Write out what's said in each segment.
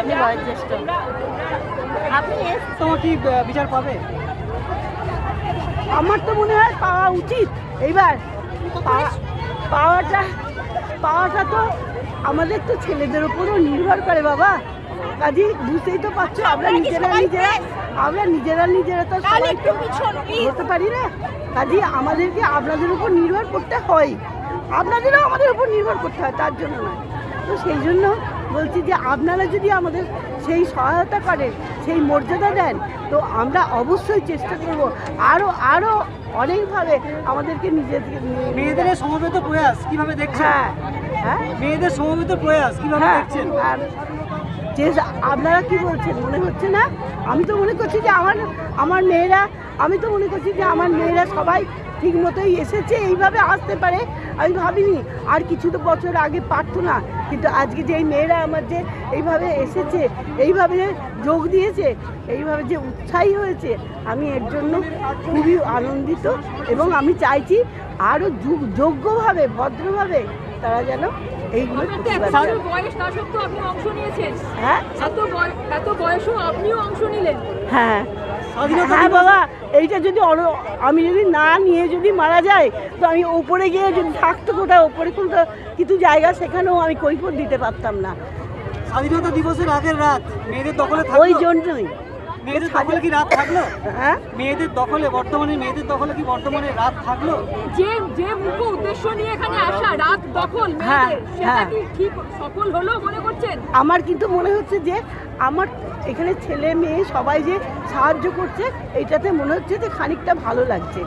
আপনি বয়োজ্যেষ্ঠ। আপনি তোমার কি বিচার পাবে? আমার তো মনে হয় পাওয়া উচিত। এইবার পাওয়াটা পাওয়াটা তো আমাদের তো ছেলেদের উপরও নির্ভর করে বাবা। কাজে বুঝতেই তো পারছ আমরা নিজেরা নিজেরা আমরা নিজেরা নিজেরা তো একটু হতে পারি না? কাজে আমাদেরকে আপনাদের উপর নির্ভর করতে হয়। আপনাদেরও আমাদের উপর নির্ভর করতে হয় তার জন্য নয়। তো সেই জন্য বলছি যে আপনারা যদি আমাদের সেই সহায়তা করেন সেই মর্যাদা দেন তো আমরা অবশ্যই চেষ্টা করব আরও আরও অনেকভাবে আমাদেরকে নিজেদের মেয়েদের সমবেত প্রয়াস কীভাবে দেখছেন? হ্যাঁ হ্যাঁ। মেয়েদের সমবেত প্রয়াস কীভাবে হ্যাঁ দেখছেন? আর যে আপনারা কি বলছেন মনে হচ্ছে না? আমি তো মনে করছি যে আমার আমার মেয়েরা আমি তো মনে করছি যে আমার মেয়েরা সবাই ঠিক মতোই এসেছে এইভাবে আসতে পারে আমি ভাবিনি। আর কিছু তো বছর আগে পারতো না কিন্তু আজকে যে এই মেয়েরা আমার যে এইভাবে এসেছে এইভাবে যোগ দিয়েছে এইভাবে যে উৎসাহী হয়েছে আমি এর জন্য খুবই আনন্দিত এবং আমি চাইছি আরও যুগ যোগ্যভাবে ভদ্রভাবে তারা যেন এইগুলো হ্যাঁ? হ্যাঁ। হ্যাঁ বাবা এইটা যদি আমি যদি না নিয়ে যদি মারা যাই তো আমি ওপরে গিয়ে যদি থাকতো কোথাও ওপরে কোথাও কিছু জায়গা সেখানেও আমি কৈফত দিতে পারতাম না। স্বাধীনতা দিবসের আগের রাত মেয়েদের দখলে ওই জন্যই। মেয়েদের দখলে কি রাত থাকল? হ্যাঁ? মেয়েদের দখলে বর্তমানে মেয়েদের দখলে কি বর্তমানে রাত থাকল? যে যে মুখ্য উদ্দেশ্য নিয়ে এখানে আসা রাত দখল হ্যাঁ, হ্যাঁ। ঠিক সফল হলো মনে করছেন? আমার কিন্তু মনে হচ্ছে যে আমার এখানে ছেলে মেয়ে সবাই যে সাহায্য করছে এইটাতে মনে হচ্ছে যে খানিকটা ভালো লাগছে।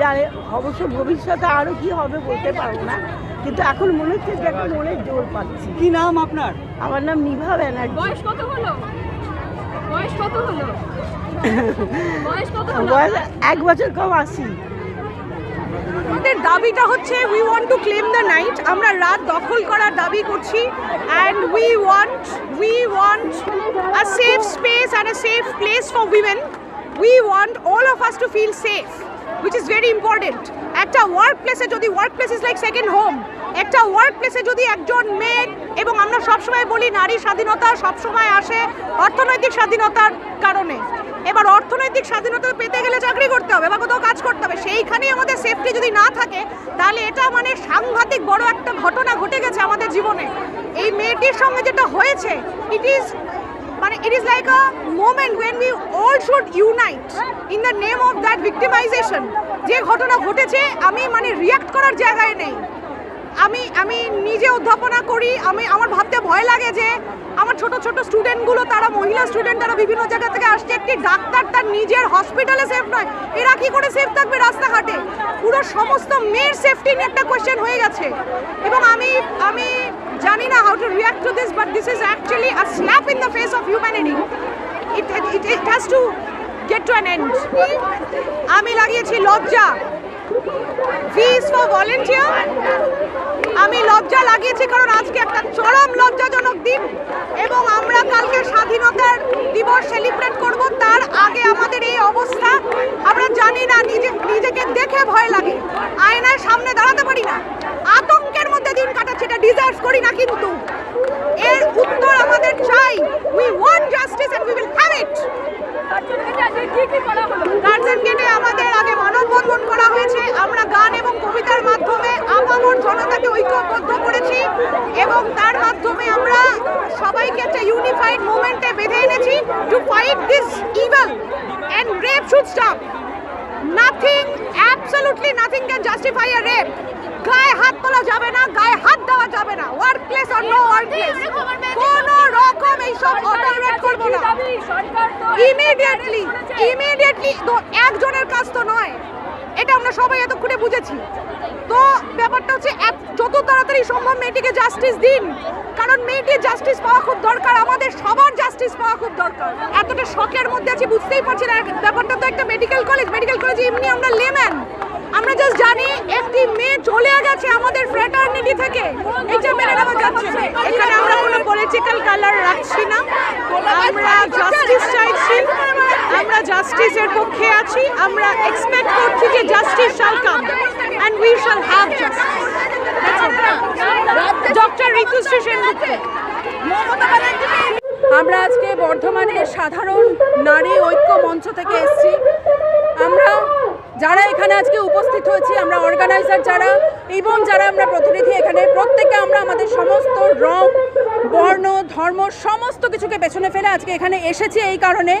জানে অবশ্য ভবিষ্যতে আরও কি হবে বলতে পারব না কিন্তু এখন মনে হচ্ছে যে একটা মনের জোর পাচ্ছি। কি নাম আপনার? আমার নাম নিভা ব্যানার্জি। বয়স কত হলো? বয়স কত হলো? বয়স কত হলো? বয়স এক বছর কম আসি আমাদের দাবিটা হচ্ছে we want to claim the night আমরা রাত দখল করার দাবি করছি। And we want we want a safe space and a safe place for women we want all of us to feel safe which is very important একটা work প্লেসে যদি work place is like second home একটা work প্লেসে যদি একজন মেয়ে, এবং আমরা সবসময় বলি নারী স্বাধীনতা সবসময় আসে অর্থনৈতিক স্বাধীনতার কারণে। এবার অর্থনৈতিক স্বাধীনতা পেতে গেলে চাকরি করতে হবে বা কোথাও কাজ করতে হবে, সেইখানেই আমাদের সেফটি যদি না থাকে, তাহলে এটা মানে সাংঘাতিক বড় একটা ঘটনা ঘটে গেছে আমাদের জীবনে। এই মেয়েটির সঙ্গে যেটা হয়েছে ইট ইজ মানে it is like a moment when we all should unite in the name of that victimization যে ঘটনা ঘটেছে, আমি মানে রিয়াক্ট করার জায়গায় নেই। আমি আমি নিজে অধ্যাপনা করি, আমি, আমার ভাবতে ভয় লাগে যে আমার ছোট ছোট স্টুডেন্টগুলো তারা মহিলা স্টুডেন্ট, তারা বিভিন্ন জায়গা থেকে আসছে, একটি ডাক্তার তার নিজের হসপিটালে সেফ নয়, এরা কি করে সেফ থাকবে রাস্তাঘাটে? পুরো সমস্ত মেয়ের সেফটি নিয়ে একটা কোয়েশ্চেন হয়ে গেছে। এবং আমি আমি জানি না how to react to this but this is actually a slap in the face of humanity it it it has to get to an end আমি লাগিয়েছি লজ্জা। ফিস ফর ভলেন্টিয়ার আমি লজ্জা লাগিয়েছি কারণ আজকে একটা চরম লজ্জাজনক দিন এবং আমরা কালকে স্বাধীনতার দিবস সেলিব্রেট করব তার আগে আমাদের এই অবস্থা আমরা জানি না নিজে নিজেকে দেখে ভয় লাগে আয়নার সামনে দাঁড়াতে পারি না আতঙ্কের মধ্যে দিন কাটাচ্ছি এটা ডিজার্ভ করি না কিন্তু এর উত্তর আমাদের চাই we want justice and we will have it তার জন্য এটা আজকে কি কি করা হলো গার্জেন গেটে আমাদের আগে মানববন্ধন করা হয়েছে আমরা গান এবং কবিতার মাধ্যমে আপামর জনতাকে ঐক্যবদ্ধ করেছি এবং তার মাধ্যমে আমরা সবাইকে একটা ইউনিফাইড মুভমেন্টে বেঁধে এনেছি to fight this evil and rape should stop nothing absolutely nothing can justify a rape গায়ে হাত তোলা যাবে না, গায়ে হাত দেওয়া যাবে না। Work place or no work place কোন রকম এইসব অটলারেট করব না। ইমিডিয়েটলি ইমিডিয়েটলি একজনের কাজ তো নয়। এটা আমরা সবাই এতক্ষণে বুঝেছি। তো ব্যাপারটা হচ্ছে যত তাড়াতাড়ি সম্ভব মেয়েটিকে জাস্টিস দিন। কারণ মেয়েটির জাস্টিস পাওয়া খুব দরকার, আমাদের সবার জাস্টিস পাওয়া খুব দরকার। এতটা শখের মধ্যে আছি, বুঝতেই পারছি না। ব্যাপারটা তো একটা মেডিকেল কলেজ মেডিকেল কলেজে এমনি আমরা লেম্যান আমরা জাস্ট জানি, একটি মেয়ে চলে গেছে আমাদের ফ্র্যাটার্নিটি থেকে। এটা মেনে নেওয়া যাচ্ছে। এখানে আমরা কোনো পলিটিক্যাল কালার রাখছি না। আমরা জাস্টিস চাইছি। আমরা জাস্টিসের পক্ষে আছি, আমরা এক্সপেক্ট করছি যে justice shall come and we shall have justice doctor Ritushree Sengupta আমরা আজকে বর্ধমানের সাধারণ নারী ঐক্য মঞ্চ থেকে এসেছি। আমরা যারা এখানে আজকে উপস্থিত হয়েছি, আমরা অর্গানাইজার যারা এবং যারা আমরা প্রতিনিধি এখানে, প্রত্যেকে আমরা আমাদের সমস্ত রং, বর্ণ, ধর্ম সমস্ত কিছুকে পেছনে ফেলে আজকে এখানে এসেছি এই কারণে,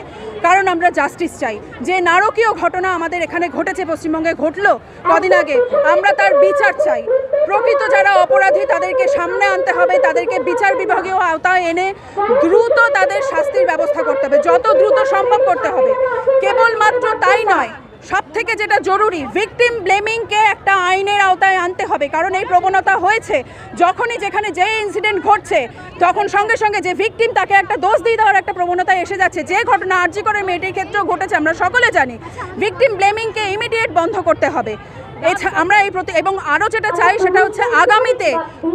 কারণ আমরা জাস্টিস চাই। যে নারকীয় ঘটনা আমাদের এখানে ঘটেছে, পশ্চিমবঙ্গে ঘটলো কদিন আগে, আমরা তার বিচার চাই। প্রকৃত যারা অপরাধী, তাদেরকে সামনে আনতে হবে, তাদেরকে বিচার বিভাগীয় আওতায় এনে দ্রুত তাদের শাস্তির ব্যবস্থা করতে হবে, যত দ্রুত সম্ভব করতে হবে। কেবলমাত্র তাই নয় সব থেকে যেটা জরুরি ভিকটিম ব্লেমিংকে একটা আইনের আওতায় আনতে হবে। কারণ এই প্রবণতা হয়েছে, যখনই যেখানে যে ইনসিডেন্ট ঘটছে, তখন সঙ্গে সঙ্গে যে ভিকটিম তাকে একটা দোষ দিয়ে দেওয়ার একটা প্রবণতা এসে যাচ্ছে। যে ঘটনা আর্জি করে মেয়েটির ক্ষেত্রেও ঘটেছে, আমরা সকলে জানি। ভিকটিম ব্লেমিংকে ইমিডিয়েট বন্ধ করতে হবে। আমরা এই প্রতি, এবং আরও যেটা চাই সেটা হচ্ছে আগামীতে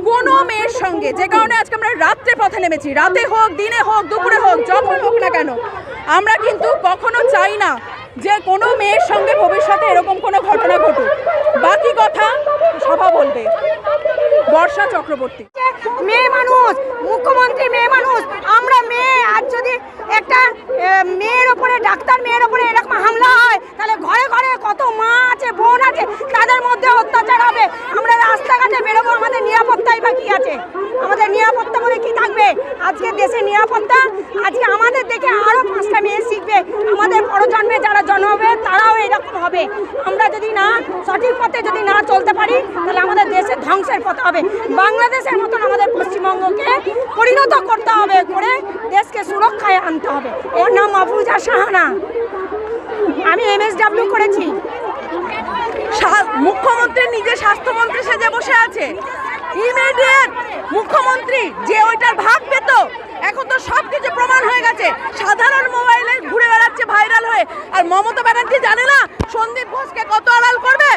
কোনো মেয়ের সঙ্গে, যে কারণে আজকে আমরা রাত্রে পথে নেমেছি, রাতে হোক, দিনে হোক, দুপুরে হোক, যখন হোক না কেন, আমরা কিন্তু কখনো চাই না যে কোনো মেয়ের সঙ্গে ভবিষ্যতে এরকম কোনো ঘটনা ঘটুক। বাকি কথা সভা বলবে। বর্ষা চক্রবর্তী। মেয়ে মানুষ, মুখ্যমন্ত্রী মেয়ে মানুষ, আমরা মেয়ে, আর যদি একটা মেয়ের ওপরে, ডাক্তার মেয়ের ওপরে এরকম হামলা হয়, তাহলে ঘরে ঘরে কত মা আছে, বোন আছে, তাদের মধ্যে অত্যাচার হবে। আমরা রাস্তাঘাটে বেরোবো, আমাদের নিরাপত্তাই বা কি আছে? আমাদের নিরাপত্তা বলে কি থাকবে? আজকে দেশের নিরাপত্তা, আজকে আমাদের দেখে আরও পাঁচটা মেয়ে শিখবে। আমাদের প্রজন্মে যারা জন্ম হবে, তারাও এরকম হবে। আমরা যদি না, সঠিক পথে যদি না চলতে পারি, তাহলে আমাদের দেশের ধ্বংসের পথ হবে। বাংলাদেশের মতন আমাদের পশ্চিমবঙ্গকে পরিণত করতে হবে করে দেশকে সুরক্ষায় আনতে হবে। ওর নাম মাহফুজা সাহানা আমি এমএসডাব্লিউ করেছি। মুখ্যমন্ত্রী নিজে স্বাস্থ্যমন্ত্রী সেজে বসে আছে। ইমিডিয়েট মুখ্যমন্ত্রী যে ওইটার ভাগ পেত, এখন তো সব কিছু প্রমাণ হয়ে গেছে। সাধারণ হয়ে আর মমতা ব্যানার্জি জানে না সন্দীপ ঘোষকে কত আড়াল করবে?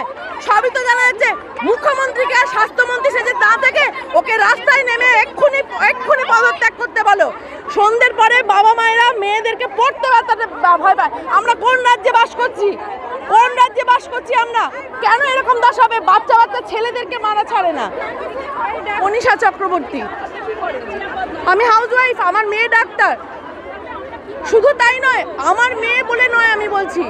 সবই তো জানা যাচ্ছে। মুখ্যমন্ত্রীকে আর স্বাস্থ্যমন্ত্রী সেজে না থেকে ওকে রাস্তায় নেমে এক্ষুনি এক্ষুনি পদত্যাগ করতে বলো। সন্ধ্যের পরে বাবা মায়েরা মেয়েদেরকে পড়তে বাতাতে ভয় পায়। আমরা কোন রাজ্যে বাস করছি? কোন রাজ্যে বাস করছি আমরা? কেন এরকম দশা হবে? বাচ্চা বাচ্চা ছেলেদেরকে মারা ছাড়ে না। মনীষা চক্রবর্তী। আমি হাউস ওয়াইফ আমার মেয়ে ডাক্তার শুধু তাই নয় আমার মেয়ে বলে বলছি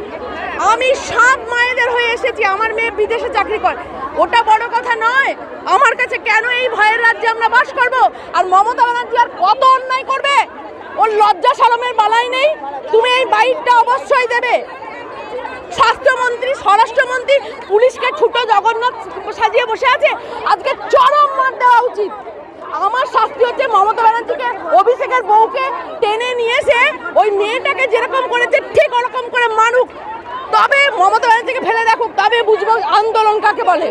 আমি সব মায়েদের হয়ে এসেছি, আমার মেয়ে বিদেশে চাকরি করে। ওটা বড় কথা নয়, আমার কাছে কেন এই ভয়ের রাজ্যে আমরা বাস করব? আর মমতা ব্যানার্জি আর কত অন্যায় করবে? ওর লজ্জা সালামের বালাই নেই, তুমি এই বাইকটা অবশ্যই দেবে। স্বাস্থ্যমন্ত্রী, স্বরাষ্ট্রমন্ত্রী, পুলিশকে ছুটো জগন্নাথ সাজিয়ে বসে আছে, আজকে চরম মার দেওয়া উচিত। আমার শাস্তি হচ্ছে মমতা ব্যানার্জিকে, অভিষেকের বউকে টেনে নিয়ে এসে ওই মেয়েটাকে যেরকম করেছে, ঠিক ওরকম করে মানুক তবে মমতা ব্যানার্জিকে ফেলে রাখুক, তবে বুঝব আন্দোলন কাকে বলে,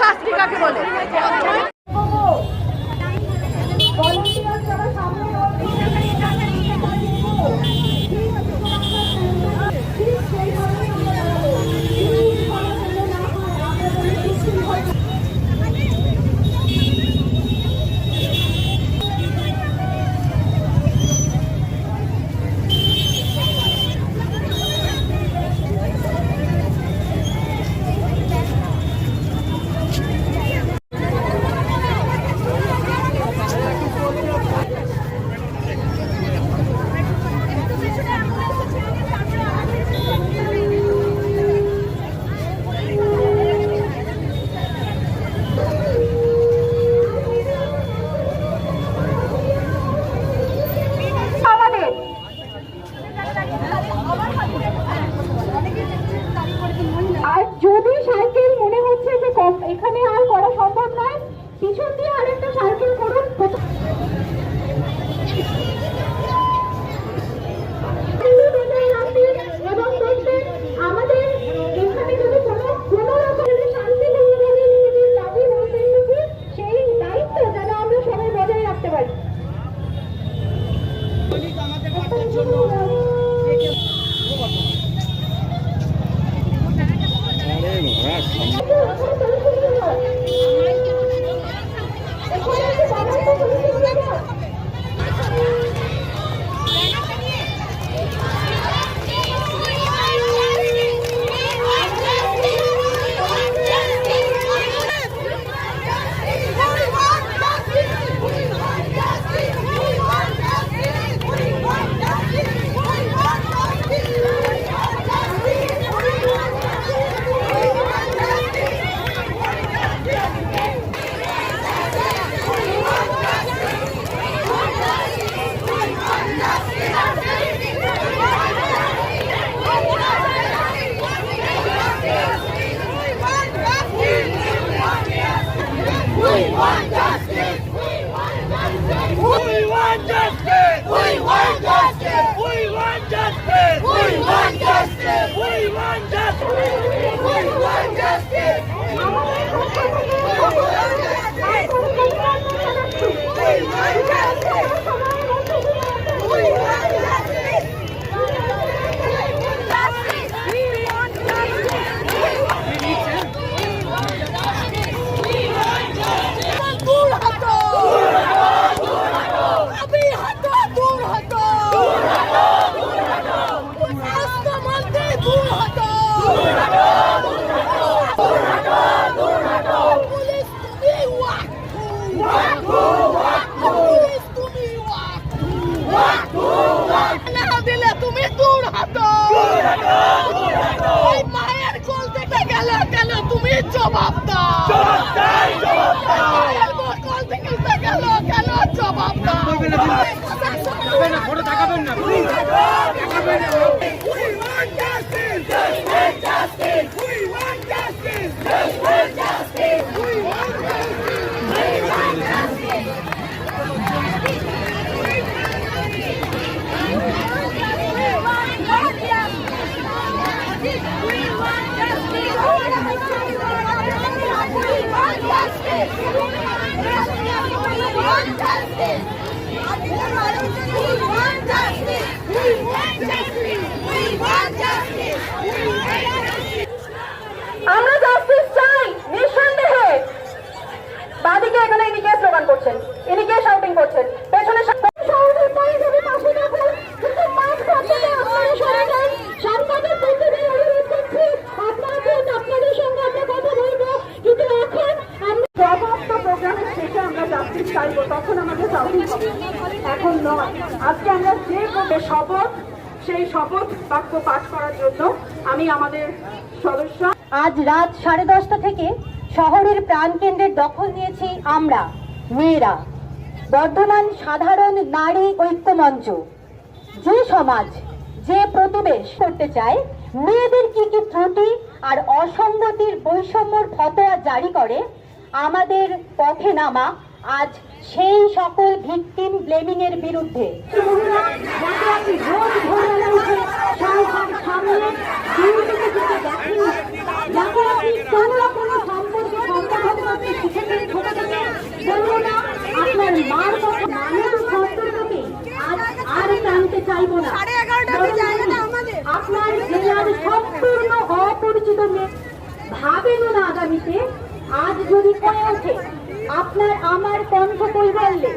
শাস্তি কাকে বলে। শপথ বাক্য পাঠ করার জন্য আমি আমাদের সদস্য। আজ রাত সাড়ে দশটা থেকে শহরের প্রাণকেন্দ্রের দখল নিয়েছি আমরা, মেয়েরা। বর্ধমান সাধারণ নারী ঐক্যমঞ্চ যে সমাজ যে প্রতিবেশ করতে চায়, মেয়েদের কি কি ত্রুটি আর অসঙ্গতির বৈষম্যর ফতোয়া জারি করে, আমাদের পথে নামা আজ সেই সকল ভিকটিম ব্লেমিং এর বিরুদ্ধে আপনার মার কথা আর চাইব না। আপনার জেলার সম্পূর্ণ অপরিচিত মেয়ে। ভাবেন না আগামীতে আজ যদি হয়ে ওঠে আপনার আমার কণ্ঠ কৈবল্যে